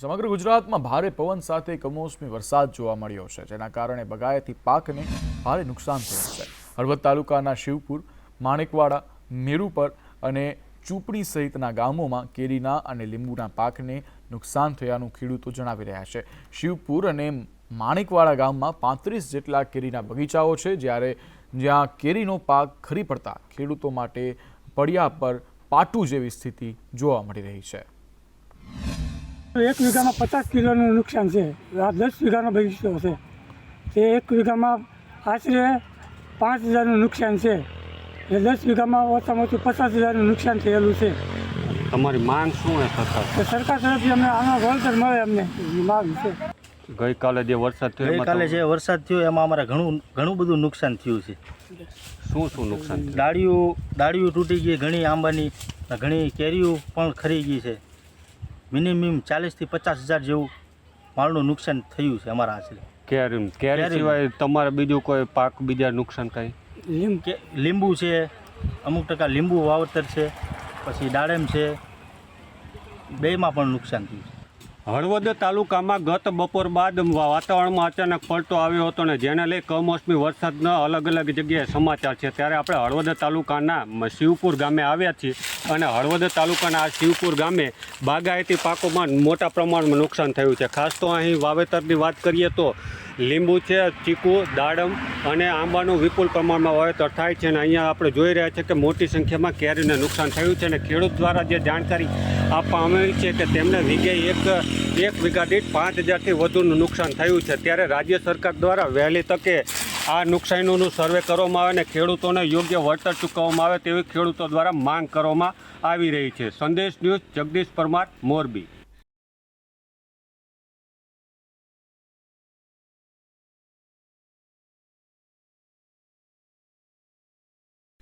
સમગ્ર ગુજરાતમાં ભારે પવન સાથે કમોસમી વરસાદ જોવા મળ્યો છે, જેના કારણે બગાયતી પાકને ભારે નુકસાન થયું છે. હળવદ તાલુકાના શિવપુર, માણેકવાડા મેરુપર અને ચૂપડી સહિતના ગામોમાં કેરીના અને લીંબુના પાકને નુકસાન થયાનું ખેડૂતો જણાવી રહ્યા છે. શિવપુર અને માણેકવાડા ગામમાં પાંત્રીસ જેટલા કેરીના બગીચાઓ છે, જ્યારે જ્યાં કેરીનો પાક ખરી પડતા ખેડૂતો માટે પડ્યા પર પાટું જેવી સ્થિતિ જોવા મળી રહી છે. એક વીઘામાં પચાસ કિલોનું નુકસાન છે. આ દસ વીઘાનો બગીચો છે. તે એક વીઘામાં આશરે પાંચ હજારનું નુકસાન છે. એટલે દસ વીઘામાં ઓછામાં ઓછું પચાસ હજારનું નુકસાન થયેલું છે. તમારી માંગ શું છે સરકાર? તો સરકાર તરફથી અમને આનો વળતર મળે અમને માંગ છે. ગઈકાલે જે વરસાદ થયો ગઈકાલે જે વરસાદ થયો એમાં અમારે ઘણું ઘણું બધું નુકસાન થયું છે. શું શું નુકસાન થયું? ડાળીઓ ડાળીઓ તૂટી ગઈ ઘણી આંબાની ઘણી કેરીઓ પણ ખરી ગઈ છે. મિનિમમ ચાલીસથી પચાસ હજાર જેવું માલનું નુકસાન થયું છે અમારા આશરે. કેરી કેરી. સિવાય તમારે બીજું કોઈ પાક બીજા નુકસાન કઈ? લીમ કે લીંબુ છે અમુક ટકા લીંબુ વાવતર છે પછી દાડમ છે બેયમાં પણ નુકસાન થયું છે. હળવદ તાલુકામાં ગત બપોર બાદ વાતાવરણમાં અચાનક પલટો આવ્યો હતો ને જેને લઈ કમોસમી વરસાદના અલગ અલગ જગ્યાએ સમાચાર છે. ત્યારે આપણે હળવદ તાલુકાના શિવપુર ગામે આવ્યા છીએ અને હળવદ તાલુકાના આ શિવપુર ગામે બાગાયતી પાકોમાં મોટા પ્રમાણમાં નુકસાન થયું છે. ખાસ તો અહીં વાવેતરની વાત કરીએ તો લીંબુ છે, ચીકુ, દાડમ અને આંબાનું વિપુલ પ્રમાણમાં વાવેતર થાય છે અને અહીંયા આપણે જોઈ રહ્યા છીએ કે મોટી સંખ્યામાં કેરીને નુકસાન થયું છે અને ખેડૂત દ્વારા જે જાણકારી આપવામાં આવી છે કે તેમને વીઘે એક એક વીઘા દીઠ પાંચ હજારથી વધુનું નુકસાન થયું છે. ત્યારે રાજ્ય સરકાર દ્વારા વહેલી તકે આ નુકસાનીનું સર્વે કરવામાં આવે અને ખેડૂતોને યોગ્ય વળતર ચૂકવવામાં આવે તેવી ખેડૂતો દ્વારા માંગ કરવામાં આવી રહી છે. સંદેશ ન્યૂઝ જગદીશ પરમાર મોરબી.